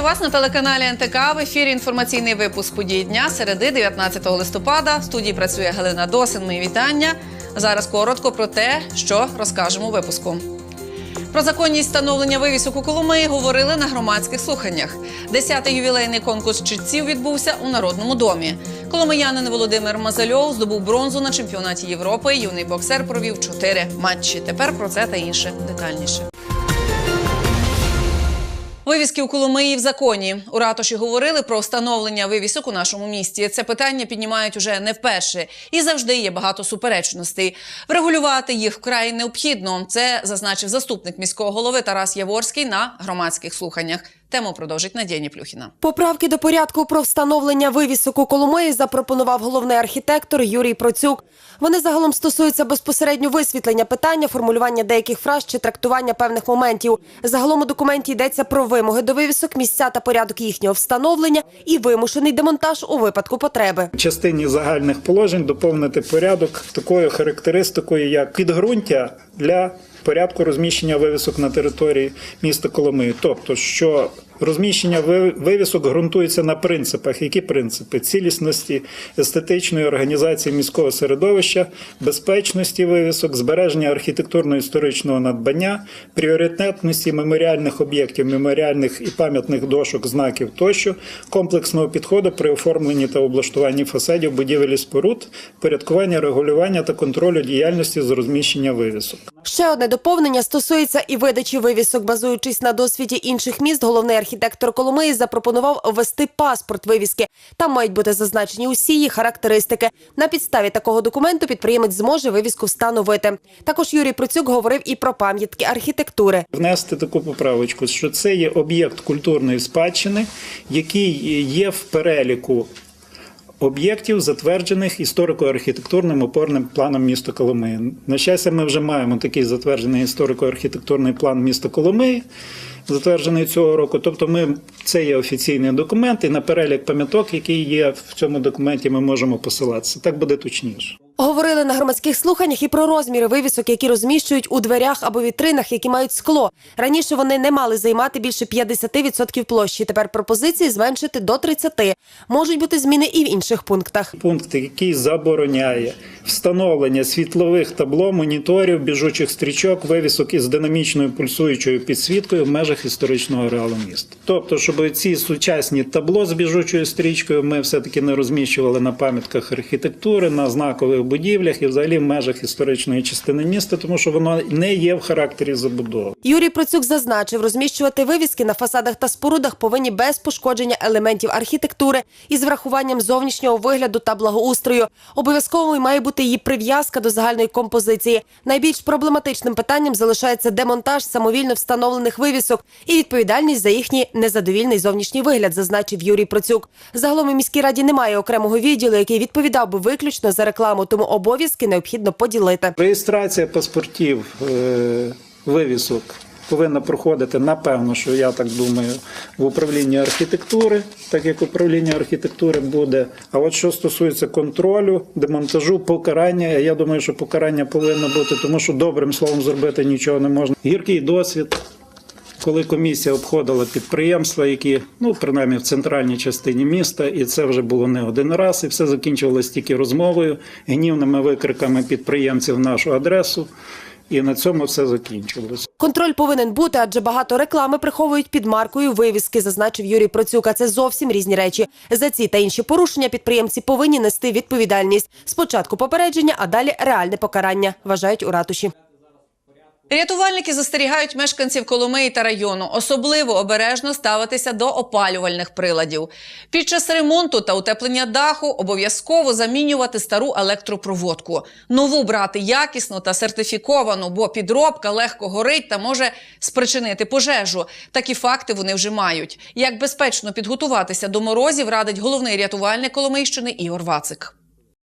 Вітаю вас на телеканалі НТК. В ефірі інформаційний випуск подій дня середи 19 листопада. В студії працює Галина Досин. Мої вітання. Зараз коротко про те, що розкажемо у випуску. Про законність встановлення вивісок у Коломиї говорили на громадських слуханнях. Десятий ювілейний конкурс читців відбувся у Народному домі. Коломиянин Володимир Мазальов здобув бронзу на чемпіонаті Європи. Юний боксер провів чотири матчі. Тепер про це та інше детальніше. Вивіски у Коломиї в законі. У ратуші говорили про встановлення вивісок у нашому місті. Це питання піднімають уже не вперше і завжди є багато суперечностей. Врегулювати їх вкрай необхідно. Це зазначив заступник міського голови Тарас Яворський на громадських слуханнях. Тему продовжить Надія Ніплюхіна. Поправки до порядку про встановлення вивісок у Коломиї запропонував головний архітектор Юрій Процюк. Вони загалом стосуються безпосередньо висвітлення питання, формулювання деяких фраз чи трактування певних моментів. Загалом у документі йдеться про вимоги до вивісок, місця та порядок їхнього встановлення і вимушений демонтаж у випадку потреби. Частині загальних положень доповнити порядок такою характеристикою, як підґрунтя для порядку розміщення вивісок на території міста Коломиї. Тобто, що розміщення вивісок ґрунтується на принципах. Які принципи? Цілісності, естетичної організації міського середовища, безпечності вивісок, збереження архітектурно-історичного надбання, пріоритетності меморіальних об'єктів, меморіальних і пам'ятних дошок, знаків тощо, комплексного підходу при оформленні та облаштуванні фасадів будівель і споруд, порядкування, регулювання та контролю діяльності з розміщення вивісок. Ще одне доповнення стосується і видачі вивісок. Базуючись на досвіді інших міст, головний архітектор Коломиї запропонував ввести паспорт вивіски. Там мають бути зазначені усі її характеристики. На підставі такого документу підприємець зможе вивіску встановити. Також Юрій Процюк говорив і про пам'ятки архітектури. Внести таку поправочку, що це є об'єкт культурної спадщини, який є в переліку об'єктів, затверджених історико-архітектурним опорним планом міста Коломиї. На щастя, ми вже маємо такий затверджений історико-архітектурний план міста Коломиї. Затверджений цього року, тобто ми це є офіційний документ, і на перелік пам'яток, який є в цьому документі, ми можемо посилатися. Так буде точніше. Говорили на громадських слуханнях і про розміри вивісок, які розміщують у дверях або вітринах, які мають скло. Раніше вони не мали займати більше 50% площі. Тепер пропозиції зменшити до 30%. Можуть бути зміни і в інших пунктах. пункт, який забороняє встановлення світлових табло, моніторів, біжучих стрічок, вивісок із динамічною пульсуючою підсвіткою в межах історичного ареалу міста. Тобто, щоб ці сучасні табло з біжучою стрічкою ми все-таки не розміщували на пам'ятках архітектури, на знакових будівлях і взагалі в межах історичної частини міста, тому що воно не є в характері забудови. Юрій Процюк зазначив, розміщувати вивіски на фасадах та спорудах повинні без пошкодження елементів архітектури і з врахуванням зовнішнього вигляду та благоустрою. Обов'язковою має бути її прив'язка до загальної композиції. Найбільш проблематичним питанням залишається демонтаж самовільно встановлених вивісок і відповідальність за їхній незадовільний зовнішній вигляд, зазначив Юрій Процюк. Загалом у міській раді немає окремого відділу, який відповідав би виключно за рекламу, тому обов'язки необхідно поділити. Реєстрація паспортів е, вивісок повинна проходити, напевно, що я так думаю, в управлінні архітектури, так як управління архітектури буде. А от що стосується контролю, демонтажу, покарання, я думаю, що покарання повинно бути, тому що добрим словом зробити нічого не можна. Гіркий досвід. Коли комісія обходила підприємства, які ну принаймні в центральній частині міста, і це вже було не один раз, і все закінчувалось тільки розмовою, гнівними викриками підприємців в нашу адресу, і на цьому все закінчилось. Контроль повинен бути, адже багато реклами приховують під маркою вивіски, зазначив Юрій Процюк. А Це зовсім різні речі. За ці та інші порушення підприємці повинні нести відповідальність. Спочатку попередження, а далі реальне покарання, вважають у ратуші. Рятувальники застерігають мешканців Коломиї та району особливо обережно ставитися до опалювальних приладів. Під час ремонту та утеплення даху обов'язково замінювати стару електропроводку. Нову брати якісну та сертифіковану, бо підробка легко горить та може спричинити пожежу. Такі факти вони вже мають. Як безпечно підготуватися до морозів, радить головний рятувальник Коломийщини Ігор Вацик.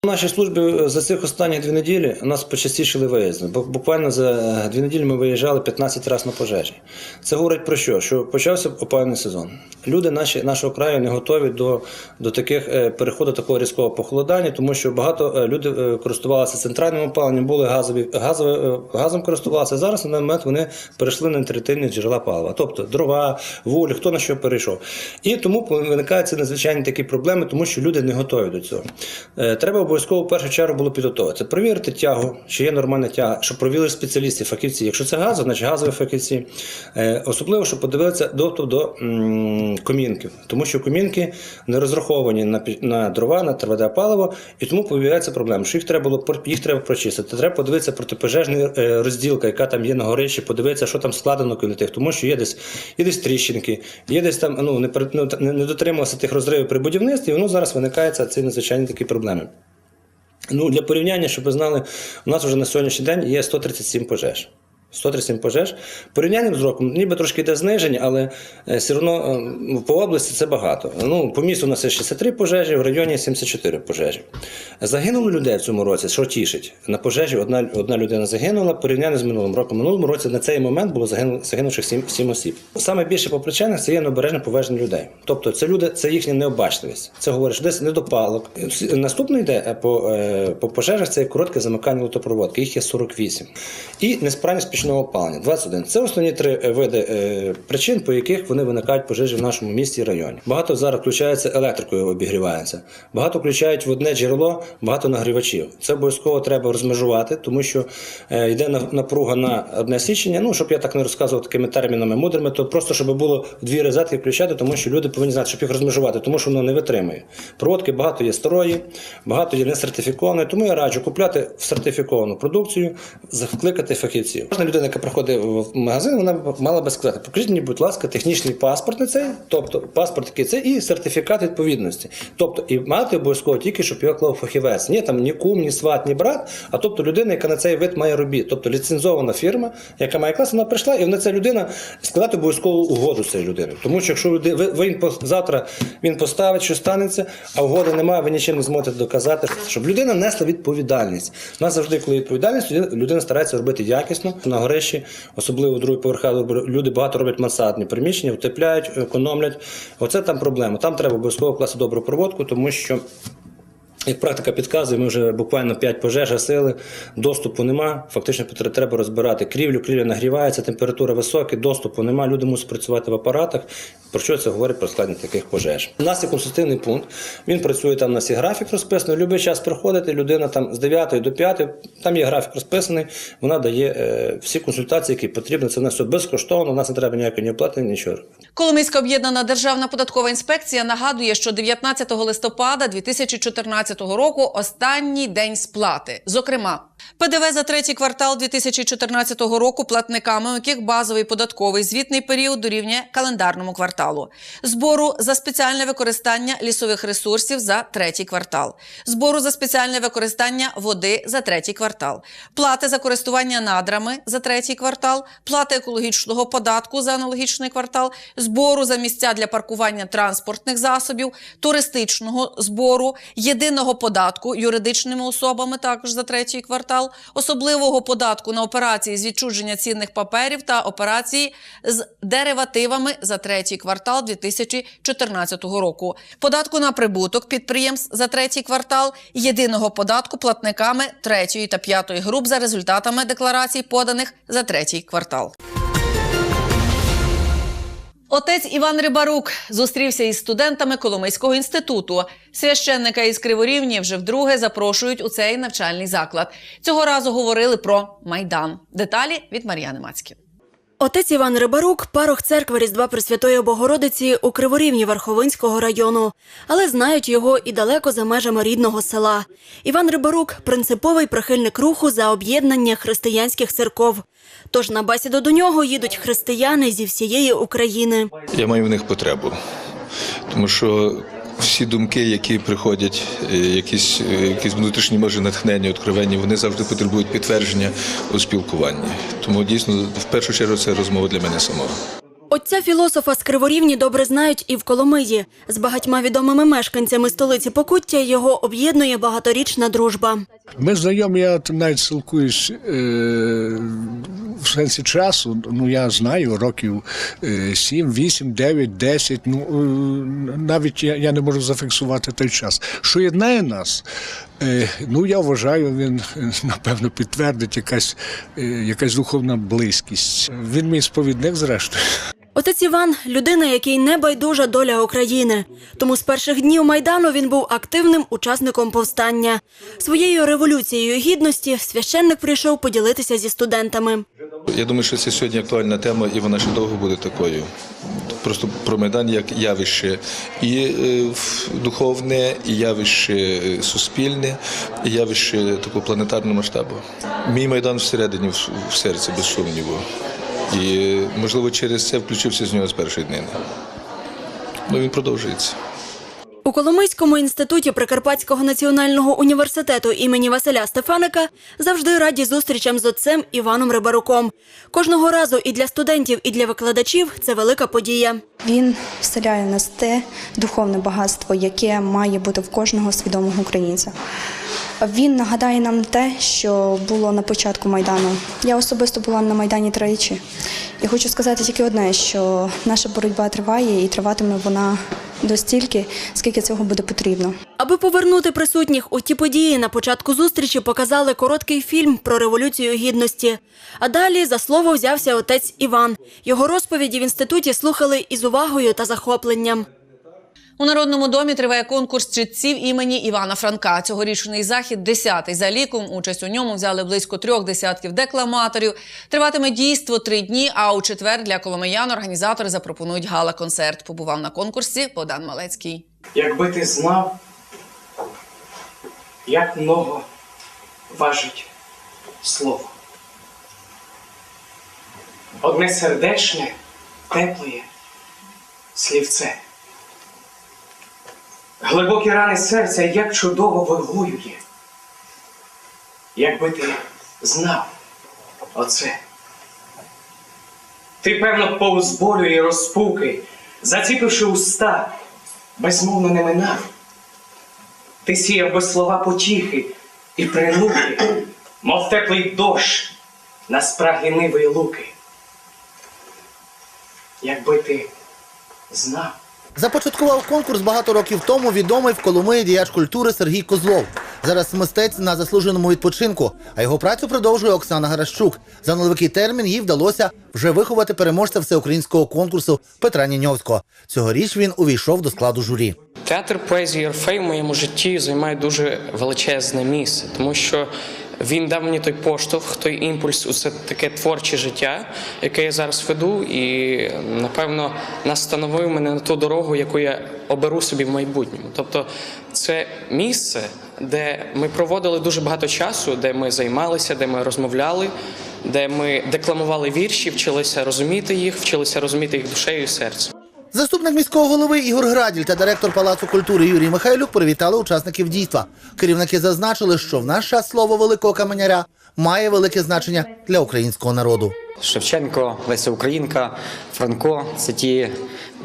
У нашій службі е, за цих останні дві неділі нас почастішили виїзди. Буквально за е, дві неділі ми виїжджали 15 разів на пожежі. Це говорить про що? Що почався опалювальний сезон. Люди наші, нашого краю не готові до, до таких е, переходу такого різкого похолодання, тому що багато люди е, користувалися центральним опаленням, були газові, газові, газом користувалися. Зараз на даний момент вони перейшли на альтернативні джерела палива, тобто дрова, вуглі, хто на що перейшов. І тому виникають надзвичайні такі проблеми, тому що люди не готові до цього. Треба обов'язково в першу чергу було підготуватися. Перевірити тягу, чи є нормальна тяга, щоб провели спеціалісти, фахівці. Якщо це газо, значить газові фахівці. Е, Особливо, щоб подивитися доступ до комінків, тому що комінки не розраховані на, на дрова, на тверде паливо, і тому появляється проблема, що їх треба було їх треба прочистити. Треба подивитися протипожежна е, розділка, яка там є на горищі, подивитися, що там складено коло тих, тому що є десь, є десь тріщинки, є десь там ну, не, не, дотрималося тих розривів при будівництві, і воно зараз виникає ці надзвичайні такі проблеми. Ну, для порівняння, щоб ви знали, у нас вже на сьогоднішній день є 137 пожеж. 137 пожеж. Порівнянням з роком, ніби трошки йде зниження, але е, все одно е, по області це багато. Ну, по місту у нас є 63 пожежі, в районі 74 пожежі. Загинуло людей в цьому році, що тішить. На пожежі одна, одна людина загинула, порівняно з минулим роком. Минулому році на цей момент було загинувших 7, 7 осіб. Саме більше по причинах це є необережне поваження людей. Тобто це люди, це їхня необачливість. Це говорить, що десь недопалок. Наступний йде е, по, по пожежах це є коротке замикання лотопроводки. Їх є 48. І несправність пічного опалення 21. Це основні три е, види е, причин, по яких вони виникають пожежі в нашому місті і районі. Багато зараз включається електрикою, обігрівається. Багато включають в одне джерело, багато нагрівачів. Це обов'язково треба розмежувати, тому що е, йде напруга на одне січення. Ну, щоб я так не розказував такими термінами мудрими, то просто щоб було дві розетки включати, тому що люди повинні знати, щоб їх розмежувати, тому що воно не витримує. Проводки багато є старої, багато є несертифікованої, тому я раджу купляти сертифіковану продукцію, закликати фахівців. Людина, яка приходить в магазин, вона мала би сказати, покажіть мені, будь ласка, технічний паспорт на цей, тобто паспорт який це, і сертифікат відповідності. Тобто, і мати обов'язково тільки, щоб його клав фахівець. Ні там ні кум, ні сват, ні брат, а тобто людина, яка на цей вид має робіт. Тобто ліцензована фірма, яка має клас, вона прийшла, і вона ця людина складати обов'язково угоду з цією людиною. Тому що якщо люди, ви, він завтра він поставить, що станеться, а угоди немає, ви нічим не зможете доказати, щоб людина несла відповідальність. У нас завжди, коли відповідальність, людина старається робити якісно на горищі, особливо другий поверха. Люди багато роблять мансардні приміщення, утепляють, економлять. Оце там проблема. Там треба обов'язково класти добру проводку, тому що. Як практика підказує, ми вже буквально 5 пожеж гасили, доступу нема. Фактично треба розбирати крівлю, крівля нагрівається, температура висока, доступу нема. Люди мусять працювати в апаратах. Про що це говорить про складність таких пожеж? У нас є консультативний пункт. Він працює там. У нас графік розписаний. Любий час приходити, людина там з 9 до 5, там є графік розписаний. Вона дає е, всі консультації, які потрібні. Це у нас все безкоштовно. У нас не треба ніякої ні оплати, нічого. Коломийська об'єднана державна податкова інспекція нагадує, що 19 листопада 2014 року останній день сплати. Зокрема, ПДВ за третій квартал 2014 року платниками, у яких базовий податковий звітний період дорівнює календарному кварталу, збору за спеціальне використання лісових ресурсів за третій квартал, збору за спеціальне використання води за третій квартал, плати за користування надрами за третій квартал, плати екологічного податку за аналогічний квартал, збору за місця для паркування транспортних засобів, туристичного збору, єдиного податку юридичними особами також за третій квартал, особливого податку на операції з відчуження цінних паперів та операції з деривативами за третій квартал 2014 року, податку на прибуток підприємств за третій квартал, єдиного податку платниками третьої та п'ятої груп за результатами декларацій, поданих за третій квартал. Отець Іван Рибарук зустрівся із студентами Коломийського інституту. Священника із Криворівні вже вдруге запрошують у цей навчальний заклад. Цього разу говорили про майдан. Деталі від Мар'яни Мацькі. Отець Іван Рибарук, парох церкви Різдва Пресвятої Богородиці у Криворівні Верховинського району, але знають його і далеко за межами рідного села. Іван Рибарук принциповий прихильник руху за об'єднання християнських церков. Тож на бесіду до нього їдуть християни зі всієї України. Я маю в них потребу, тому що всі думки, які приходять, е, якісь, е, якісь внутрішні може натхнення, откровення, вони завжди потребують підтвердження у спілкуванні. Тому дійсно, в першу чергу, це розмова для мене самого. Отця філософа з Криворівні добре знають і в Коломиї. З багатьма відомими мешканцями столиці Покуття його об'єднує багаторічна дружба. Ми знайомі, я навіть спілкуюсь е, в сенсі часу. Ну я знаю років е, 7, 8, 9, 10. Ну е, навіть я, я не можу зафіксувати той час. Що єднає нас? Е, ну я вважаю, він е, напевно підтвердить якась, якась духовна близькість. Він мій сповідник, зрештою. Отець Іван людина, якій не байдужа доля України. Тому з перших днів майдану він був активним учасником повстання. Своєю революцією гідності священник прийшов поділитися зі студентами. Я думаю, що це сьогодні актуальна тема, і вона ще довго буде такою. Просто про Майдан як явище і е, духовне, і явище е, суспільне, і явище такого планетарного масштабу. Мій Майдан всередині, в серці, без сумніву. І, можливо, через це включився з нього з першої днини. Ну, він продовжується. Коломийському інституті Прикарпатського національного університету імені Василя Стефаника завжди раді зустрічам з отцем Іваном Рибаруком. Кожного разу і для студентів, і для викладачів це велика подія. Він вселяє нас те духовне багатство, яке має бути в кожного свідомого українця. Він нагадає нам те, що було на початку майдану. Я особисто була на майдані тричі. І хочу сказати тільки одне: що наша боротьба триває і триватиме вона достільки, скільки цього буде потрібно. Аби повернути присутніх у ті події, на початку зустрічі показали короткий фільм про революцію гідності. А далі за слово взявся отець Іван. Його розповіді в інституті слухали із увагою та захопленням. У Народному домі триває конкурс читців імені Івана Франка. Цьогорічний захід десятий за ліком. Участь у ньому взяли близько трьох десятків декламаторів. Триватиме дійство три дні. А у четвер для коломиян організатори запропонують гала-концерт. Побував на конкурсі Богдан Малецький. Якби ти знав, як много важить слово. Одне сердечне, тепле слівце. Глибокі рани серця як чудово вигуює. Якби ти знав оце. Ти, певно, повз болю і розпуки, заціпивши уста, безмовно не минав. Ти сіяв без слова потіхи і прилуки, мов теплий дощ на спрагі ниви й луки. Якби ти знав. Започаткував конкурс багато років тому відомий в Коломиї діяч культури Сергій Козлов. Зараз мистець на заслуженому відпочинку, а його працю продовжує Оксана Гаращук. За невеликий термін їй вдалося вже виховати переможця всеукраїнського конкурсу Петра Ніньовського. Цьогоріч він увійшов до складу журі. Театр поезії Орфей в моєму житті займає дуже величезне місце, тому що він дав мені той поштовх, той імпульс у це таке творче життя, яке я зараз веду, і напевно настановив мене на ту дорогу, яку я оберу собі в майбутньому. Тобто, це місце, де ми проводили дуже багато часу, де ми займалися, де ми розмовляли, де ми декламували вірші, вчилися розуміти їх, вчилися розуміти їх душею і серцем. Заступник міського голови Ігор Граділь та директор Палацу культури Юрій Михайлюк привітали учасників дійства. Керівники зазначили, що в наш час слово великого каменяря має велике значення для українського народу. Шевченко, Леся Українка, Франко це ті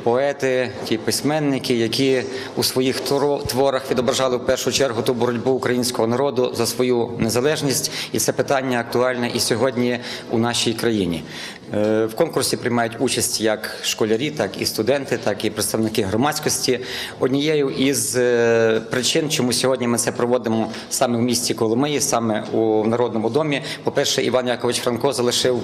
поети, ті письменники, які у своїх творах відображали в першу чергу ту боротьбу українського народу за свою незалежність, і це питання актуальне і сьогодні у нашій країні. Е, В конкурсі приймають участь як школярі, так і студенти, так і представники громадськості. Однією із е, причин, чому сьогодні ми це проводимо саме в місті Коломиї, саме у Народному домі. По-перше, Іван Якович Франко залишив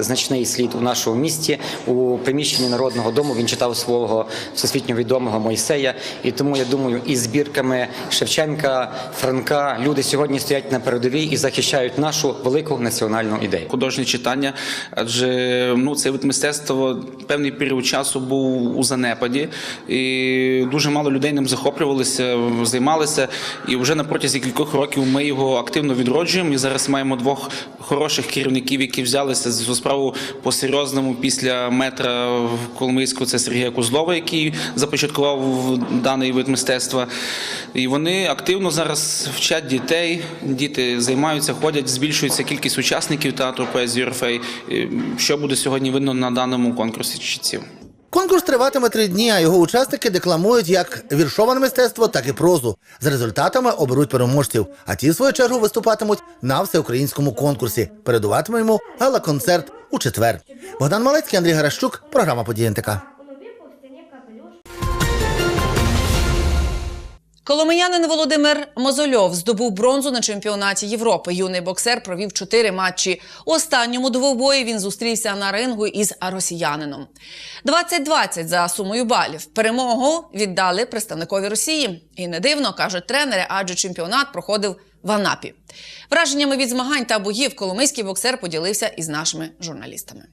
значний слід у нашому місті. У приміщенні Народного дому він читав свого всесвітньо відомого Мойсея. І тому я думаю, із збірками Шевченка, Франка люди сьогодні стоять на передовій і захищають нашу велику національну ідею. художнє читання, адже ну цей вид мистецтва певний період часу був у занепаді, і дуже мало людей ним захоплювалися, займалися. І вже на протязі кількох років ми його активно відроджуємо. І зараз маємо двох хороших керівників, які взялися за справу по-серйозному після метра Коломийського. Це Сергія Кузлова, який започаткував даний вид мистецтва. І вони активно зараз вчать дітей. Діти займаються, ходять, збільшується кількість учасників театру поезії Орфей. Що буде сьогодні видно на даному конкурсі чітців. Конкурс триватиме три дні, а його учасники декламують як віршоване мистецтво, так і прозу. З результатами оберуть переможців, а ті, в свою чергу, виступатимуть на всеукраїнському конкурсі. Передуватиме йому гала-концерт у четвер. Богдан Малецький, Андрій Гаращук, програма «Події НТК». Коломиянин Володимир Мозольов здобув бронзу на чемпіонаті Європи. Юний боксер провів чотири матчі. У останньому двобої він зустрівся на рингу із росіянином. 20-20 за сумою балів. Перемогу віддали представникові Росії. І не дивно, кажуть тренери, адже чемпіонат проходив в Анапі. Враженнями від змагань та боїв коломийський боксер поділився із нашими журналістами.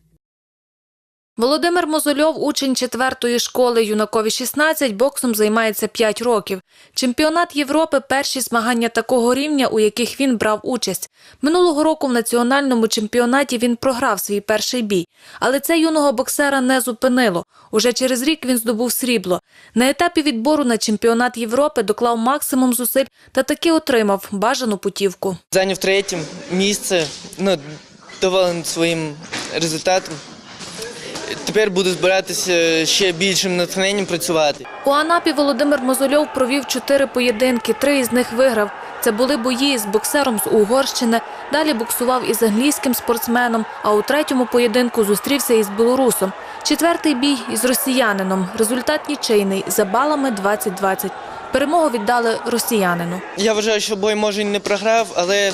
Володимир Мозольов, учень 4-ї школи юнакові 16, боксом займається 5 років. Чемпіонат Європи перші змагання такого рівня, у яких він брав участь. Минулого року в національному чемпіонаті він програв свій перший бій, але це юного боксера не зупинило. Уже через рік він здобув срібло. На етапі відбору на чемпіонат Європи доклав максимум зусиль та таки отримав бажану путівку. Зайняв третє місце, ну, доволений своїм результатом. Тепер буду збиратися ще більшим натхненням працювати. У Анапі Володимир Мозольов провів чотири поєдинки, три із них виграв. Це були бої з боксером з Угорщини, далі боксував із англійським спортсменом, а у третьому поєдинку зустрівся із білорусом. Четвертий бій із росіянином. Результат нічийний за балами 20-20. Перемогу віддали росіянину. Я вважаю, що бой може і не програв, але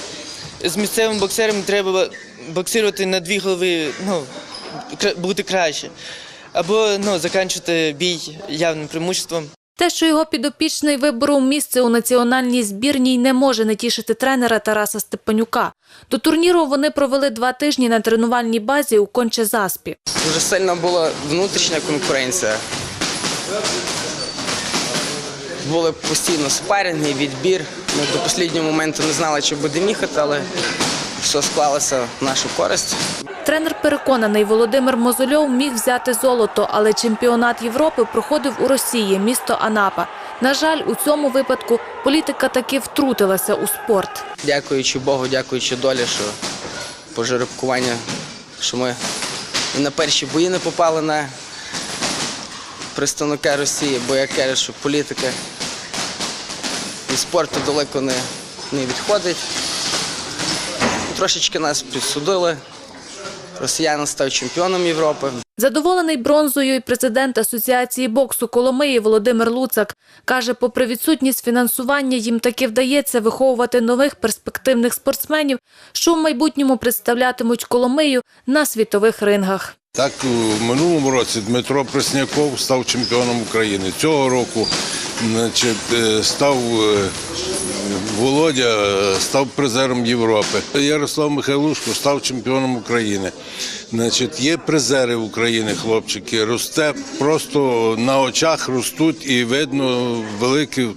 з місцевим боксером треба боксувати на дві голови, ну, бути краще. Або ну, закінчити бій явним преимуществом. Те, що його підопічний виборов місце у національній збірній, не може не тішити тренера Тараса Степанюка. До турніру вони провели два тижні на тренувальній базі у Конче-Заспі. Дуже сильна була внутрішня конкуренція. Були постійно спарінги, відбір. Ми до останнього моменту не знали, чи будемо їхати, але все склалося в нашу користь. Тренер переконаний, Володимир Мозольов міг взяти золото, але чемпіонат Європи проходив у Росії, місто Анапа. На жаль, у цьому випадку політика таки втрутилася у спорт. Дякуючи Богу, дякуючи долі, що по жеребкуванню, що ми і на перші бої не попали на представника Росії, бо я кажу, що політика від спорту далеко не, не відходить. Трошечки нас підсудили. Росіянин став чемпіоном Європи. Задоволений бронзою і президент Асоціації боксу Коломиї Володимир Луцак каже, попри відсутність фінансування, їм таки вдається виховувати нових перспективних спортсменів, що в майбутньому представлятимуть Коломию на світових рингах. Так, у минулому році Дмитро Пресняков став чемпіоном України. Цього року значить, е, став е, Володя е, став призером Європи. Ярослав Михайлушко став чемпіоном України. Значить, є призери України, хлопчики. Росте просто на очах ростуть і видно великий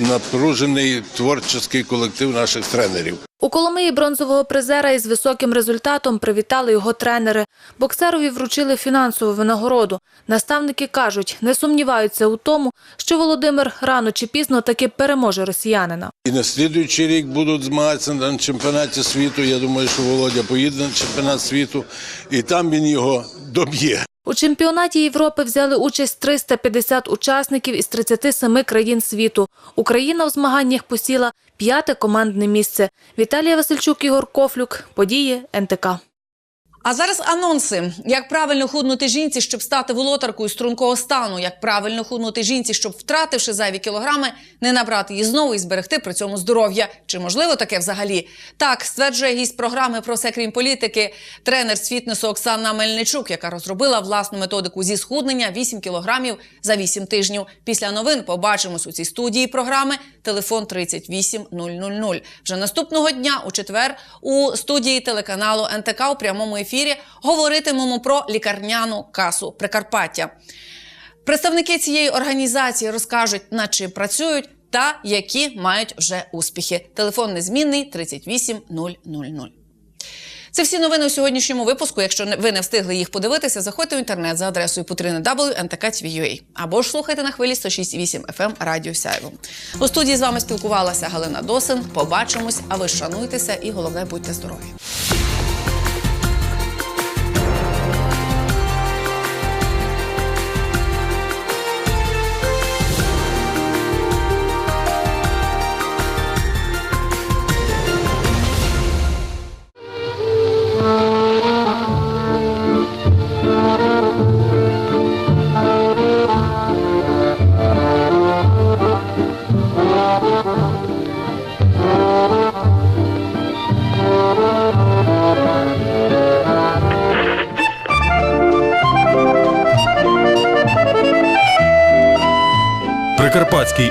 напружений творчий колектив наших тренерів. У Коломиї бронзового призера із високим результатом привітали його тренери. Боксерові вручили фінансову винагороду. Наставники кажуть, не сумніваються у тому, що Володимир рано чи пізно таки переможе росіянина. І на слідуючий рік будуть змагатися на чемпіонаті світу. Я думаю, що Володя поїде на чемпіонат світу, і там він його доб'є. У чемпіонаті Європи взяли участь 350 учасників із 37 країн світу. Україна у змаганнях посіла п'яте командне місце. Віталія Васильчук, Ігор Кофлюк. Події НТК. А зараз анонси: як правильно худнути жінці, щоб стати володаркою стрункого стану, як правильно худнути жінці, щоб втративши зайві кілограми, не набрати її знову і зберегти при цьому здоров'я. Чи можливо таке взагалі? Так стверджує гість програми про все крім політики, тренер з фітнесу Оксана Мельничук, яка розробила власну методику зі схуднення 8 кілограмів за 8 тижнів. Після новин побачимось у цій студії програми. Телефон 38000. Вже наступного дня у четвер у студії телеканалу НТК у прямому ефірі говоритимемо про лікарняну касу Прикарпаття. Представники цієї організації розкажуть, над чим працюють та які мають вже успіхи. Телефон незмінний 38000. Це всі новини у сьогоднішньому випуску. Якщо ви не встигли їх подивитися, заходьте в інтернет за адресою putrina.ntk.tv.ua або ж слухайте на хвилі 106.8 FM Радіо Сяйво. У студії з вами спілкувалася Галина Досин. Побачимось, а ви шануйтеся і головне будьте здорові.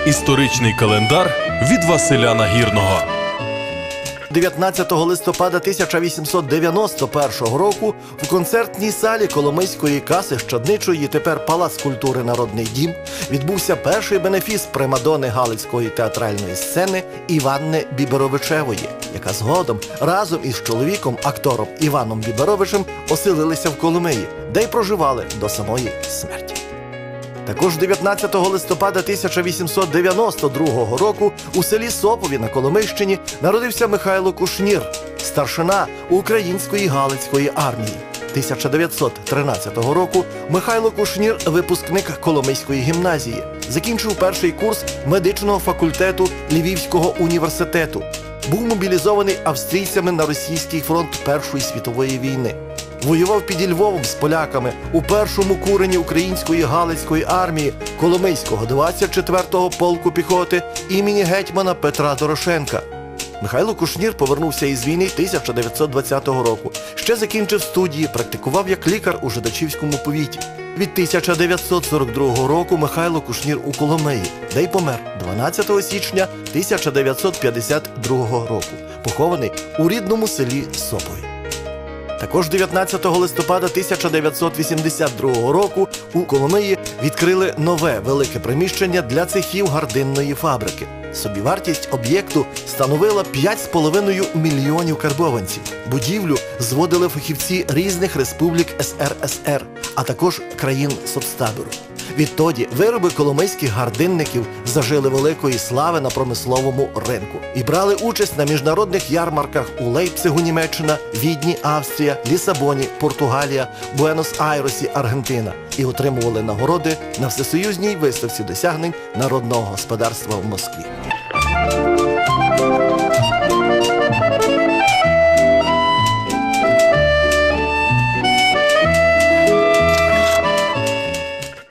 Історичний календар від Василя Нагірного. 19 листопада 1891 року в концертній залі Коломийської каси Щадничої, тепер Палац культури Народний дім, відбувся перший бенефіс примадони Галицької театральної сцени Іванни Біберовичевої, яка згодом разом із чоловіком, актором Іваном Біберовичем, оселилися в Коломиї, де й проживали до самої смерті. Також 19 листопада 1892 року у селі Сопові на Коломийщині народився Михайло Кушнір, старшина Української Галицької армії. 1913 року Михайло Кушнір, випускник Коломийської гімназії, закінчив перший курс медичного факультету Львівського університету. Був мобілізований австрійцями на російський фронт Першої світової війни. Воював під Львовом з поляками у першому курені української галицької армії Коломийського 24-го полку піхоти імені гетьмана Петра Дорошенка. Михайло Кушнір повернувся із війни 1920 року. Ще закінчив студії, практикував як лікар у Жидачівському повіті. Від 1942 року Михайло Кушнір у Коломиї, де й помер 12 січня 1952 року, похований у рідному селі Сопові. Також 19 листопада 1982 року у Коломиї відкрили нове велике приміщення для цехів гардинної фабрики. Собівартість об'єкту становила 5,5 мільйонів карбованців. Будівлю зводили фахівці різних республік СРСР, а також країн соцтабору. Відтоді вироби коломийських гардинників зажили великої слави на промисловому ринку і брали участь на міжнародних ярмарках у Лейпцигу, Німеччина, Відні, Австрія, Лісабоні, Португалія, Буенос-Айресі, Аргентина і отримували нагороди на всесоюзній виставці досягнень народного господарства в Москві.